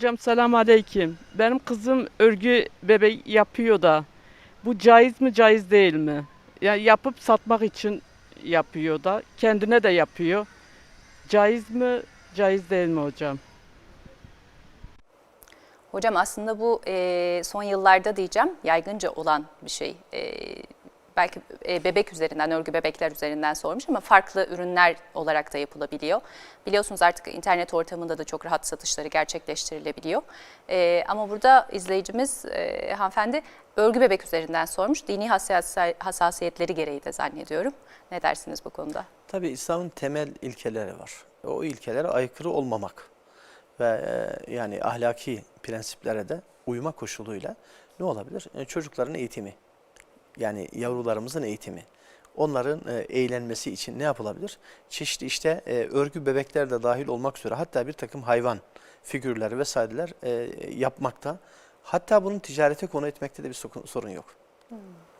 Hocam selam aleyküm. Benim kızım örgü bebek yapıyor da bu caiz mi caiz değil mi? Yani yapıp satmak için yapıyor da kendine de yapıyor. Caiz mi caiz değil mi hocam? Hocam aslında bu e, son yıllarda diyeceğim yaygınca olan bir şey. E, belki e, bebek üzerinden, örgü bebekler üzerinden sormuş ama farklı ürünler olarak da yapılabiliyor. Biliyorsunuz artık internet ortamında da çok rahat satışları gerçekleştirilebiliyor. E, ama burada izleyicimiz e, hanımefendi örgü bebek üzerinden sormuş. Dini hassas- hassasiyetleri gereği de zannediyorum. Ne dersiniz bu konuda? Tabii İslam'ın temel ilkeleri var. O ilkelere aykırı olmamak ve yani ahlaki prensiplere de uyma koşuluyla ne olabilir? Çocukların eğitimi, yani yavrularımızın eğitimi, onların e, eğlenmesi için ne yapılabilir? Çeşitli işte e, örgü bebekler de dahil olmak üzere hatta bir takım hayvan figürleri vesaireler e, yapmakta. Hatta bunu ticarete konu etmekte de bir sorun yok.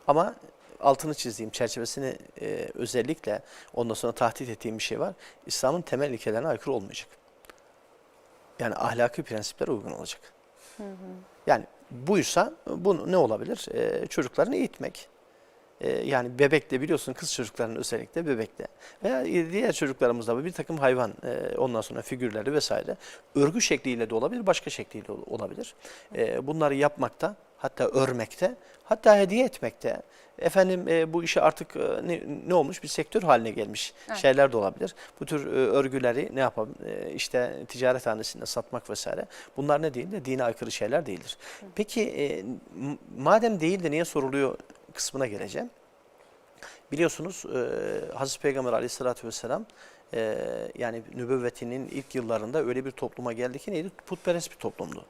Ama altını çizdiğim çerçevesini e, özellikle ondan sonra tahdit ettiğim bir şey var. İslam'ın temel ilkelerine aykırı olmayacak. Yani ahlaki prensiplere uygun olacak. Yani buysa bu ne olabilir? E, çocuklarını eğitmek. E, yani bebekte biliyorsun kız çocuklarının özellikle bebekte veya diğer çocuklarımızda bir takım hayvan e, ondan sonra figürleri vesaire örgü şekliyle de olabilir başka şekliyle ol- olabilir. E, bunları yapmakta hatta örmekte hatta hediye etmekte efendim e, bu işi artık e, ne, ne olmuş bir sektör haline gelmiş Evet. şeyler de olabilir. Bu tür e, örgüleri ne yapalım e, işte ticaret hanesinde satmak vesaire bunlar ne değil de dine aykırı şeyler değildir. Peki e, madem değil de niye soruluyor kısmına geleceğim. Biliyorsunuz e, Hazreti Peygamber aleyhissalatü vesselam e, yani nübüvvetinin ilk yıllarında öyle bir topluma geldi ki neydi? Putperest bir toplumdu.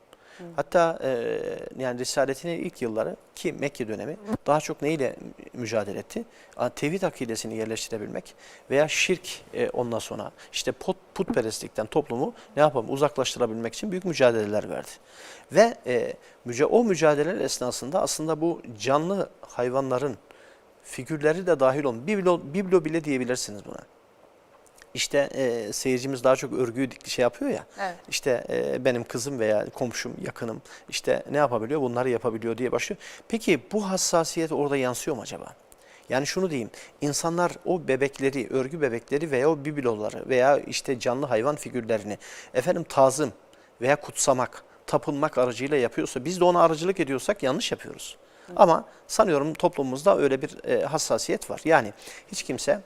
Hatta e, yani Risaletinin ilk yılları ki Mekke dönemi daha çok neyle mücadele etti? Tevhid akidesini yerleştirebilmek veya şirk e, ondan sonra işte put, putperestlikten toplumu ne yapalım uzaklaştırabilmek için büyük mücadeleler verdi. Ve e, müca o mücadeleler esnasında aslında bu canlı hayvanların figürleri de dahil olun. Biblo, biblo bile diyebilirsiniz buna. İşte e, seyircimiz daha çok örgüyü şey yapıyor ya. Evet. İşte e, benim kızım veya komşum, yakınım işte ne yapabiliyor? Bunları yapabiliyor diye başlıyor. Peki bu hassasiyet orada yansıyor mu acaba? Yani şunu diyeyim, insanlar o bebekleri, örgü bebekleri veya o bibloları veya işte canlı hayvan figürlerini efendim tazım veya kutsamak, tapınmak aracıyla yapıyorsa biz de ona aracılık ediyorsak yanlış yapıyoruz. Ama sanıyorum toplumumuzda öyle bir e, hassasiyet var. Yani hiç kimse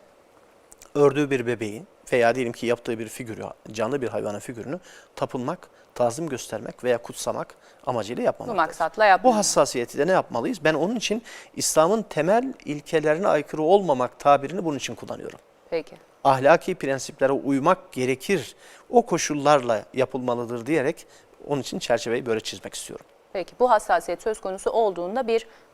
ördüğü bir bebeğin veya diyelim ki yaptığı bir figürü, canlı bir hayvanın figürünü tapınmak, tazım göstermek veya kutsamak amacıyla Bu yapmamak. maksatla yapmıyor. Bu hassasiyeti de ne yapmalıyız? Ben onun için İslam'ın temel ilkelerine aykırı olmamak tabirini bunun için kullanıyorum. Peki. Ahlaki prensiplere uymak gerekir, o koşullarla yapılmalıdır diyerek onun için çerçeveyi böyle çizmek istiyorum. Peki bu hassasiyet söz konusu olduğunda bir